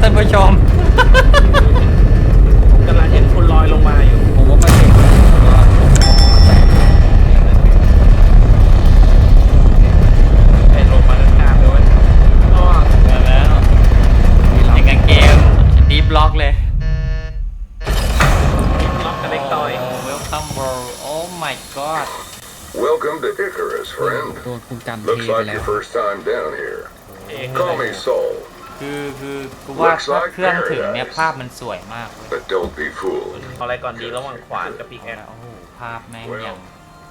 ท่านผู้ชม ผมกำลังเห็นคุณลอยลงมาอยู่ ผมว่าไม่เห็นว่าไอ้ลงมาด้านข้างเลยเว้ยอ๋อมาแล้วอย่างกับเกมดีบล็อกเลยล็อกกันเล็กต่อยเวลคัมเวิลด์โอ้ my god Welcome to Icarus, friend. โดนคุณกันเท Looks ไป like แล้ว your first time down here. เอง Call me Soul, คือคือกูว่า Looks ถ้า like เครื่องถึงเนี่ย paradise ภาพมันสวยมากเลย but don't be fooled. เอาอะไรก่อนดีระหว่างขวานกับปีกแอคโอ้โหภาพแม่งอย่าง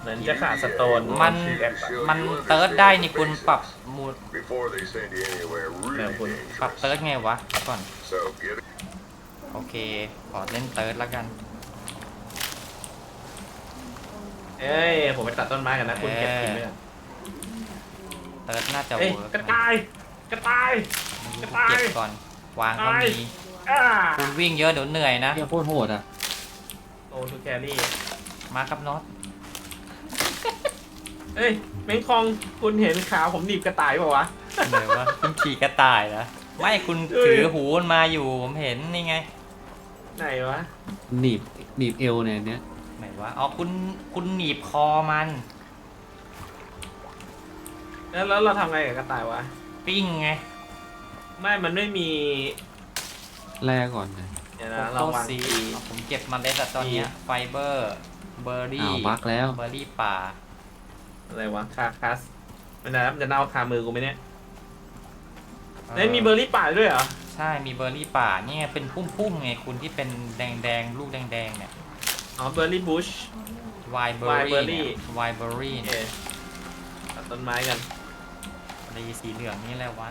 เหมือนจะขาดสโตนมันปีกแอคอะมันเติร์ดได้นี่คุณปรับมูด Before they send you anywhere really Yeah, well- ปรับ dangerous. เติร์ดไงวะเดี๋ยวก่อน So get it. โอเค ขอเล่นเติร์ดแล้วกัน เอ้ย ผมไปตัดต้นไม้กันนะ คุณเก็บกินไปก่อนเติร์ดน่าจะเอ้ยเวิร์กกระต่าย กระต่าย ไม่กรู้ระต่ายเก็บก่อน วางก็ตาย มีอ่าคุณวิ่งเยอะเดี๋ยวเหนื่อยนะ เฮียโคตรโหดอะโอ้ทูแครี่มาครับน็อตเอ้ยแมงคองคุณเห็นขาผมหนีบกระต่ายเปล่าวะ เหนื่อยว่าคุณขี่กระต่ายนะไม่คุณเอ้ย ถือหูมันมาอยู่ผมเห็นนี่ไง ไหนวะ หนีบหนีบเอวเนี่ยเนี้ยไหนวะอ๋อคุณคุณหนีบคอมัน แล้วแล้วเราทำไงกับกระต่ายวะ ปิ้งไง ไม่มันไม่มีแลก่อนนะเดี๋ยวโคนะโตเราวางซีทีผมเก็บมันได้แต่ตอนเนี้ย ไฟเบอร์ เบอร์รี่อ้าวบักแล้ว เบอร์รี่ป่า อะไรวะ คาคัสมันจะมันจะเน่าคามือกูไหมเนี่ยเอ้ยมีเบอร์รี่ป่าด้วยเหรอ ใช่ มีเบอร์รี่ป่านี่ไงเป็นพุ่มๆไงคุณที่เป็นแดงๆ ลูกแดงๆ เนี่ยอ๋อ เบอร์รี่บุชไวเบอร์รี่ Wineberry ไวเบอร์รี่โอเคเนี่ยตัดต้นไม้กันอะไรสีเหลืองนี่แหละวะ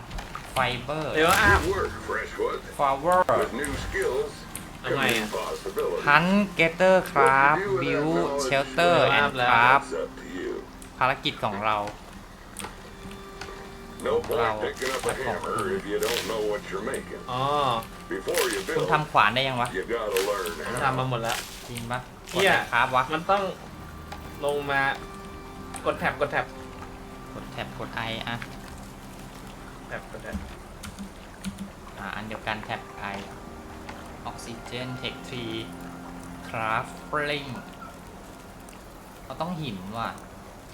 ไฟเบอร์ เดี๋ยวอะ Good work, Freshwood. ฟลาวเวอร์ With new skills, Am come I, new uh, possibilities. ฮันเกเตอร์คราฟบิวเชลเตอร์แอนด์คราฟ It's up to you. ภารกิจของเรา No point Wow. picking up a hammer if you don't know what you're making. อ๋อ Before you คุณ build, ทำขวานได้ยังวะ you gotta learn ผม how. ทำมาหมดแล้ว จริงปะกเหี้ดยอะไรครับวะมันต้องลงมากดแท็บกดแท็บกดแท็บกดไออะ แท็บกดแท็บอ่าอันเดียวกันแท็บไอออกซิเจนเทคทรีคราฟลิงเราต้องหินว่ะ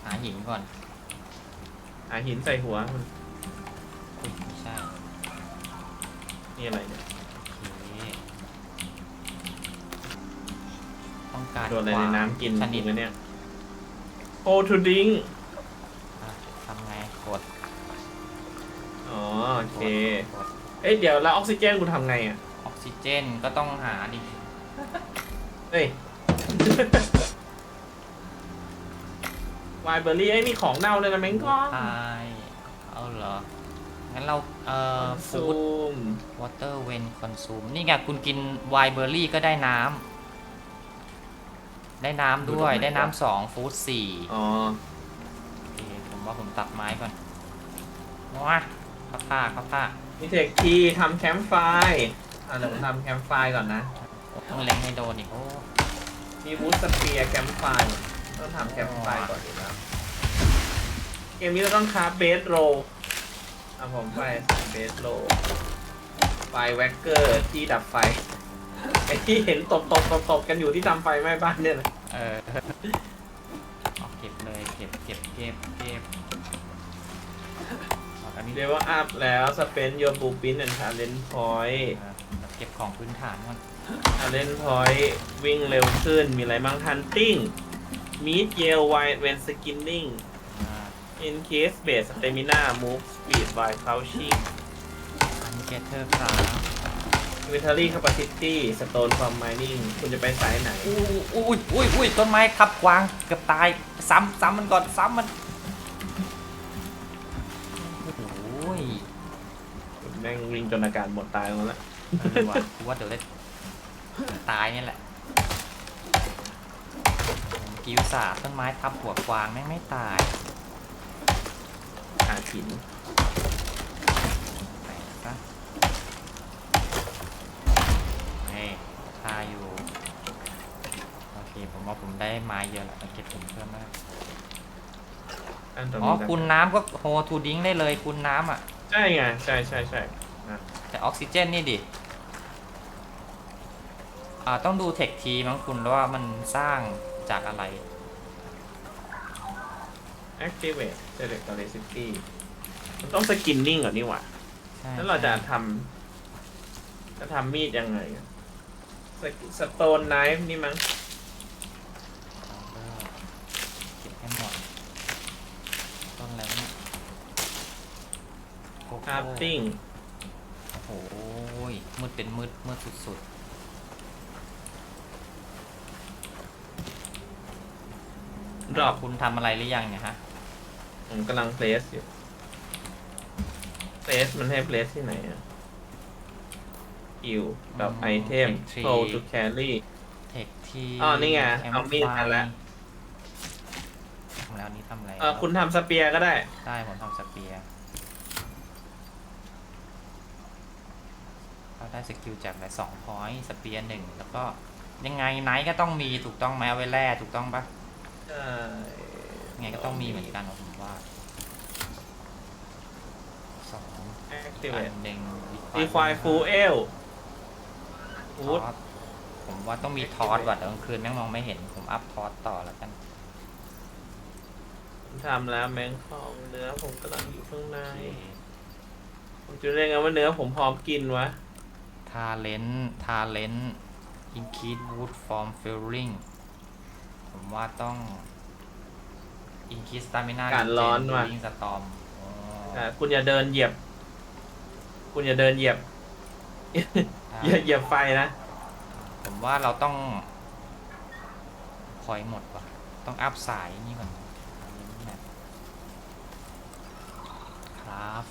หาหินก่อนหาหินใส่หัวมันอุ้ยไม่ใช่ นี่อะไรเนี่ย โอเคต้องการโดนอะไรในน้ำกินชนิดจริงไหมเนี่ย โอทูดิง โอเคกดเอ้ยเดี๋ยวแล้วออกซิเจนกูทำไงอะ ออกซิเจนก็ต้องหาดิเฮ้ย วายเบอร์รี่ไอ้ยมีของเน่าเลยนะแมงก้อนตายเอาเหรอ งั้นเราเอ่อฟูซูดมวอเตอร์เวนคอนซูมนี่ไงคุณกินไวน์เบอร์รี่ก็ได้น้ำได้น้ำด้วยได้น้ำสองฟูดสี่ อ๋อ โอเคผมว่าผมตัดไม้ก่อนว้าเข้าท่าเข้าท่ามีเทคทีทำแคมป์ไฟร์อะเดี๋ยวผมทำแคมป์ไฟร์ก่อนนะ ต้องเล็งให้โดนอีกโอ้มีวูดสเปียร์แคมป์ไฟร์ต้องทำแคมป์ไฟร์ก่อนอยู่แล้วเกมนี้เราต้องคราฟเบสโรอะผมไปเบสโรไฟแว็กเกอร์ที่ดับไฟไอ้ที่เห็นตบตบตบตบกันอยู่ที่ทำไฟไหม้บ้านเนี่ยนะเออเอาเก็บเลยเก็บเก็บเก็บเก็บเอาอั นนี้เรียกว่าอัพแล้วสเปนโยบูปินแอนด์ทาเลนพอยต์เออเก็บของพื้นฐานก่อนทาเลนพอยต์วิ่งเร็วขึ้นมีอะไรบ้างทันติ้งมีดเยลไวเวนสกินนิ่ง อ่า in case base stamina move speed by crouching อันเกเตอร์ครับ inventory capacity stone from mining คุณจะไปสายไหน อุ้ยอุ้ยอุ้ยอุ้ยต้นไม้ทับกวางเกือบตาย ซ้ำซ้ำมันก่อนซ้ำมัน ยแม่งวิ่งจนอากาศหมดตายแล้วละเออว่ะกูว่าเดี๋ยวได้ตายนี่แหละผมกิ้วสาต้นไม้ทับหัวกวางแม่งไม่ตายหาหินไหนซะเฮ้ยทาอยู่ โอเค ผมว่าผมได้ไม้เยอะแล้วเก็บผมเพิ่มมาก อันตรงอ๋อนี้กันคุณน้ำก็โฮทูดิ้งได้เลยคุณน้ำอะ ใช่ไงใช่ใช่ใช่นะแต่ออกซิเจนนี่ดิ อ่าต้องดูเทคทีมั้งคุณว่ามันสร้างจากอะไร activate select recipe มันต้องสกินนิ่งก่อนนี่หว่า ใช่แล้วเราจะใช่ทำจะทำมีดยังไงอะสกิสโตนไนฟ์นี่มั้ง เก็บให้หมด ต้นอะไรวะเนี่ย โกโก้คราฟติ้งโอ้โหมืดเป็นมืดมืดสุดดรอปๆคุณทำอะไรหรือยังเนี่ยฮะ ผมกำลังเพลสอยู่เพลสมันให้เพลสที่ไหนอะคิวกับอืมไอเทม Tech tree flow to carry เทคที่อ๋อนี่ไงแคมเอามีดมาแล้ว ทำแล้วนี่ทำอะไรเออคุณทำสเปียร์ก็ได้ ได้ผมทำสเปียร์เรา ได้สกิลจากอะไรสองพอยต์สเปียร์หนึ่งแล้วก็ยังไงไนท์ก็ต้องมีถูกต้องไหมเอาไว้แร่ถูกต้องปะใช่ยังไงก็ต้องมีเหมือนกันผมว่าสองแอคอีทีกเวอัตนหนึ่ง รีควายฟูเอลทวูดอสผมว่าต้องมีทอสว่ะแต่กลางคืนแม่งมองไม่เห็นผมอัพทอสต่อแล้วกันทำแล้วแมงของเนื้อผมกำลังอยู่ข้างใน ผมจะเรียกไงว่าเนื้อผมพร้อมกินวะ ทาเลนทาเลนอินคีดวูดฟอร์มฟิลลิ่งผมว่าต้องอินคีสตามินาการร้อนว่ะลิงสตอมอะคุณอย่าเดินเหยียบ คุณอย่าเดินเหยียบอย่าเหยียบไฟนะ ผมว่าเราต้องพอยหมดว่ะ ต้องอัพสายนี่มันแบบครับ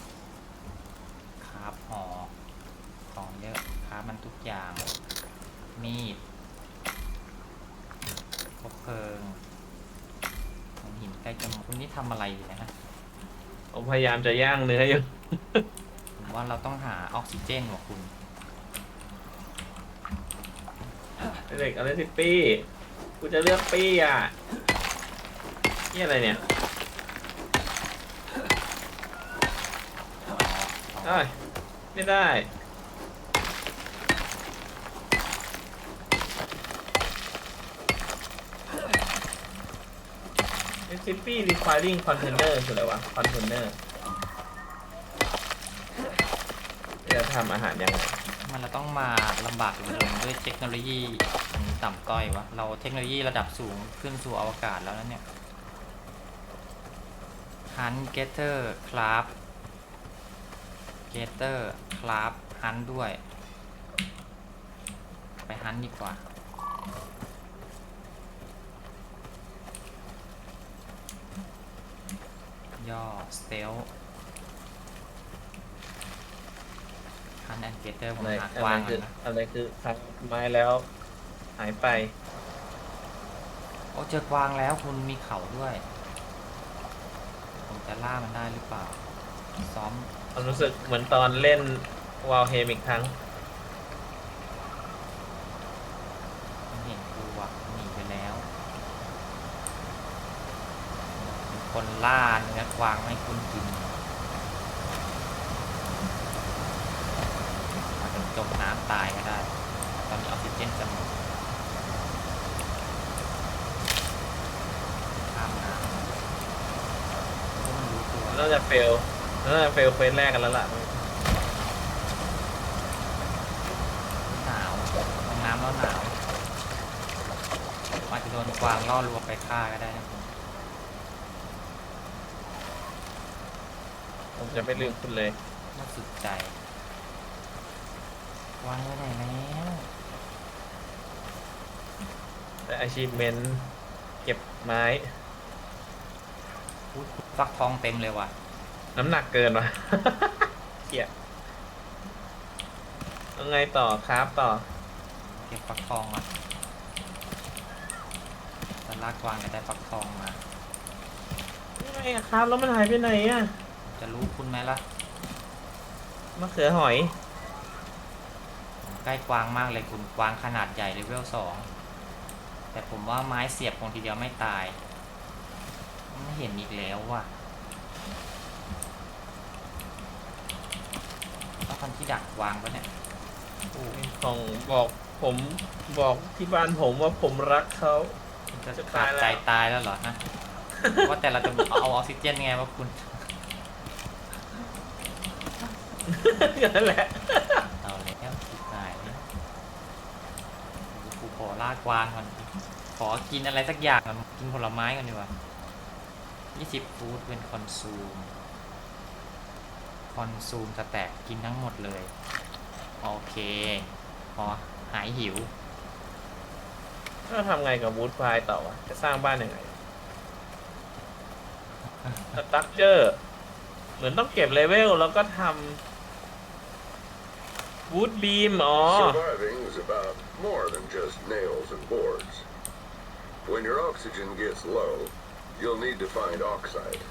ครับห่อของเยอะครับ มันทุกอย่าง มีดคบเพลิงของหินใกล้จะหมดคุณนี่ทำอะไรอยู่นะฮะผมพยายามจะย่างเนื้ออยู่ ผมว่าเราต้องหาออกซิเจนว่ะคุณ เด็กอะไรสิปี้กูจะเลือกปี้อะนี่อะไรเนี่ยอ๋ออ๋อเอ้ยไม่ได้ Recipe requiring container คืออะไรวะ container จะทำอาหารยังไงมันเราต้องมาลำบากลงด้วยเทคโนโลยีต่ำต้อยวะ เราเทคโนโลยีระดับสูงขึ้นสู่อวกาศแล้วนะเนี่ย Hunt Getter Craft Getter Craft Hunt ด้วย ไป Hunt ดีกว่า ย่อ Stealth Hunt and Getter ผมอะไรหาอะกไรว้างคืแล้อวนะอะไรคือทำไม้แล้ว หายไปโอ้เจอกวางแล้วคุณมีเขาด้วย ผมจะล่ามันได้หรือเปล่า ซ้อมผมรู้สึกเหมือนตอนเล่นวาลเฮมอีกครั้ง มันเห็นกูอะหนีไปแล้วเป็น คนล่าเนื้อกวางไม่ให้คุณกินอาจจะจมน้ำตายก็ได้ ตอนนี้ออกซิเจนจะหมดข้ามน้ำเพราะมันรู้ตัวน่าจะเฟลน่าจะเฟลเควสแรกกันแล้วล่ะหนาวลงน้ำแล้วหนาวอาจจะโดนกวางล่อลวงไปฆ่าก็ได้นะคุณ ผมจะไม่ลืมคุณเลย น่าสุดใจกวางไปไหนแล้วแต่ achievement เก็บไม้พูดฟักทองเต็มเลยว่ะ น้ำหนักเกินวะ เกียยังไงต่อครับต่อ เก็บฟักทองอะแต่ลากกวางจะได้ฟักทองมา ยังไงอะครับ แล้วมันหายไปไหนอะ จะรู้คุณไหมล่ะ มะเขือหอยผมใกล้กวางมากเลยคุณกวางขนาดใหญ่เลเวลสองแต่ผมว่าไม้เสียบคงทีเดียวไม่ตาย ไม่เห็นอีกแล้วว่ะต้อง continue ที่ดักวางปะเนี่ยโอ้ของบอกผมบอกที่บ้านผมว่าผมรักเขา จะจะขาตายดแล้ว ใจตายแล้วเหรอฮะ ว่าแต่เราจะเอาออกซิเจนไงวะคุณ นั่นแหละ เอาแล้วคิดตายเลยกูขอลากวางก่อน ขอกินอะไรสักอย่างก่อนกินผลไม้ก่อนดีกว่า20ฟู้ดเป็นคอนซูม คอนซูมสแต็กกินทั้งหมดเลย โอเค พอหายหิวก็ทำไงกับวูดไฟต่อวะ จะสร้างบ้านยังไงสตั๊กเจอร์ เหมือนต้องเก็บเลเวลแล้วก็ทำ วูดบีมอ๋อ Surviving is about more than just nails and boards. When your oxygen gets low, you'll need to find oxide.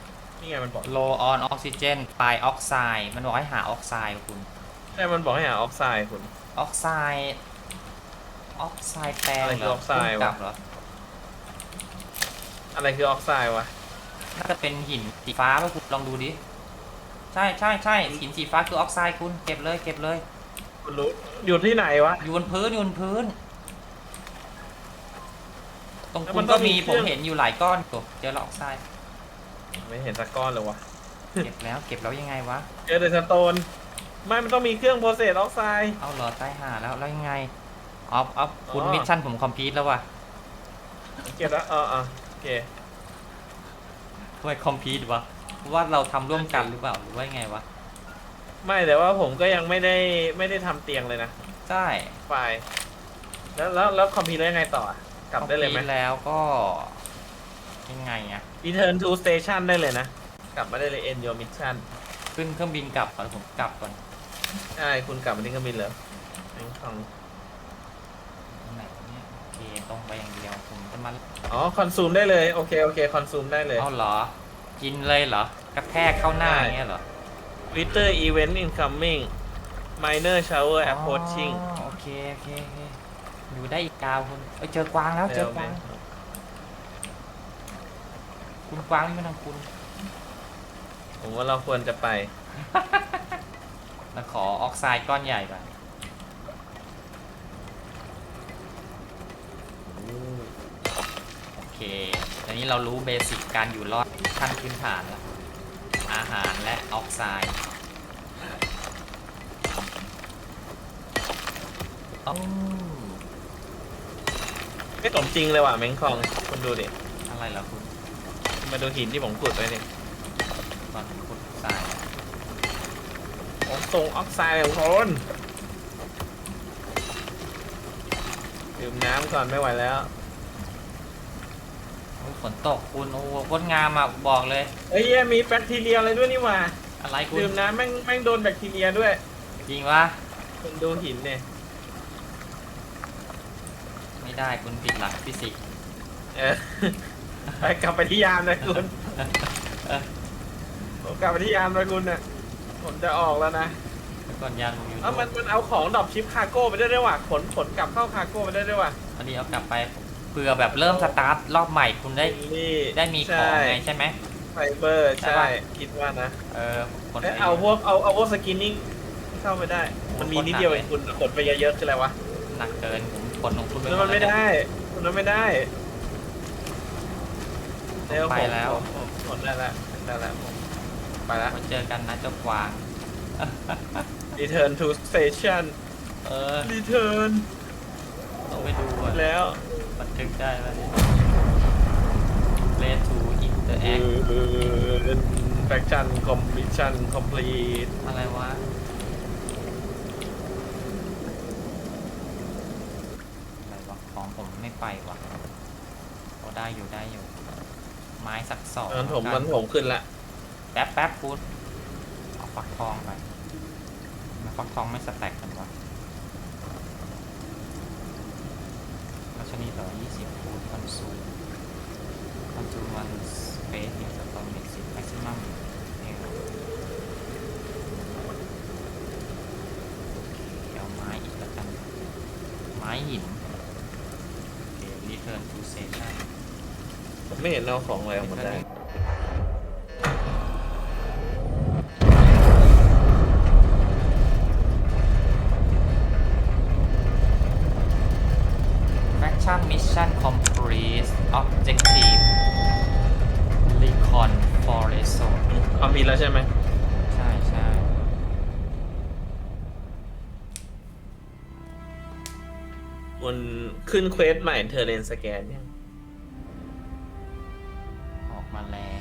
นี่ไงมันบอก low on oxygen ปลายออกไซด์มันบอกให้หาออกไซด์คุณ ใช่ มันบอกให้หาออกไซด์คุณ ออกไซด์ออกไซด์แปลงอะไรเหคืรออออกไซด์พุ่งกลับวะเหรอ อะไรคือออกไซด์วะ น่าจะเป็นหินสีฟ้าป่ะคุณลองดูดิ ใช่ใช่ใช่หินสีฟ้าคือออกไซด์คุณ เก็บเลยเก็บเลย คุณรู้อยู่ที่ไหนวะ อยู่บนพื้นอยู่บนพื้น ตรงแล้วคุมัณนต้ก็องมีมีเคผรื่มอง เห็นอยู่หลายก้อนตัวเจอแล้วออกไซด์ไม่เห็นสักก้อนเลยวะเก็บแล้ว เก็บแล้วยังไงวะ เจอแต่สโตน ไม่มันต้องมีเครื่องโปรเซสออกไซด์ เอาเหรอใต้หาแล้วแล้วยังไงออฟออฟคุณอ๋อ มิชชั่นผมคอมพลีทแล้วว่ะเก็บแล้วเออเออโอเคทำไมคอมพลีทวะว่าเราทำร่วมกันหรือเปล่าหรือว่ายังไงวะ ไม่แต่ว่าผมก็ยังไม่ได้ไม่ได้ทำเตียงเลยนะใช่ไฟล์แล้วแล้วแล้วคอมพิวเตอร์ยังไงต่ออะกลับได้เลยไหม complete แล้วก็ ยังไงอะ Return to station ได้เลยนะ กลับมาได้เลย end your mission ขึ้นเครื่องบินกลับก่อนผมกลับก่อนใช่คุณกลับมาที่เครื่องบินเลยแม่งฟังตรงไหนวะเนี่ยโอเคตรงไปอย่างเดียวผมจะมาอ๋อคอนซูมได้เลย โอเค โอเค คอนซูมได้เลย เอาเหรอ กินเลยเหรอ กระแทกเข้าหน้าอย่างเงี้ยเหรอ Twitter event incoming minor shower approaching อ๋อโอเคโอเคโอเคอยู่ได้อีกกาวคุณเอ้ยเจอกวางแล้วเจอกวางคุณกวางนี่มันทางคุณ ผมว่าเราควรจะไปมาขอออกไซด์ก้อนใหญ่ก่อนโอเคตอนนี้เรารู้เบสิกการอยู่รอดขั้นพื้นฐานแล้ว อาหารและออกไซด์ต้องไม่สมจริงเลยว่ะเม้งคองคุณดูดิอะไรเหรอคุณมาดูหินที่ผมขุดไว้เนี่ยตอนขุดทรายผมส่งออกไซด์ของคนดื่มน้ำก่อนไม่ไหวแล้วโอ้ย ฝนตกคุณโอ้โหโคตรงามอะบอกเลยเฮ้ยเหี้ยมีแบคทีเรียอะไรด้วยนี่หว่าอะไรคุณดื่มน้ำแม่งแม่งโดนแบคทีเรียด้วยจริงวะคุณดูหินเนี่ยไม่ได้คุณผิดหลักฟิสิกส์ เออ ไปกลับไปที่ยามนะคุณผมกลับไปที่ยามนะคุณน่ะผมจะออกแล้วนะแล้วก่อนยานผมอยู่เอ้ามันมันเอาของดรอปชิปคาร์โก้ไปได้ด้วยว่ะขนขนกลับเข้าคาร์โก้ไปได้ด้วยว่ะพอดีเอากลับไป เผื่อแบบเริ่มสตาร์ทรอบใหม่คุณได้นี่ได้มีของไงใช่ไหมไฟเบอร์ใช่ใช่ปะคิดว่านะเออคนเอ้ยเอาพวกเอาเอาพวกสกินนิ่งเข้าไปได้ มันมีนิดเดียวเองคุณขนไปเยอะๆคืออะไรวะหนักเกินผมขนของคุณไปแล้วหมมัดนแล้วไม่เนี่ยได้คุณมันไม่ได้เร็วไปแล้วผมผมขนได้แล้วได้แล้วผมไปแล้วมาเจอกันนะเจ้ากวาง Return to station เออ Return ต้องไปดูอะแล้ว บันทึกได้ไหมเลทูอินเตอร์แอคแฟคชั่นคอมมิชชั่นคอมพลีทอะไรวะอะไรวะของผมไม่ไปวะก็ได้อยู่ได้อยู่ ไม้สักสองมันผมแล้วกัมันผมขึ้นละ แป๊บแป๊บพูดเอาฟักทองไปทำไมันฟักทองไม่สแต็กกันวะรา ชนีต่อ 20 คูณคอนซูมคอนซูมวันสเปซเนี่ยตอมเมซิแม็กซิมัมเอลเอาไม้อีกแล้วกัน ไม้หินโอเครีเทิร์นทูเซชันผมไม่เห็นเอาของอะไรออกมาได้ ขึ้นเควสใหม่เทอร์เรนสแกนยัง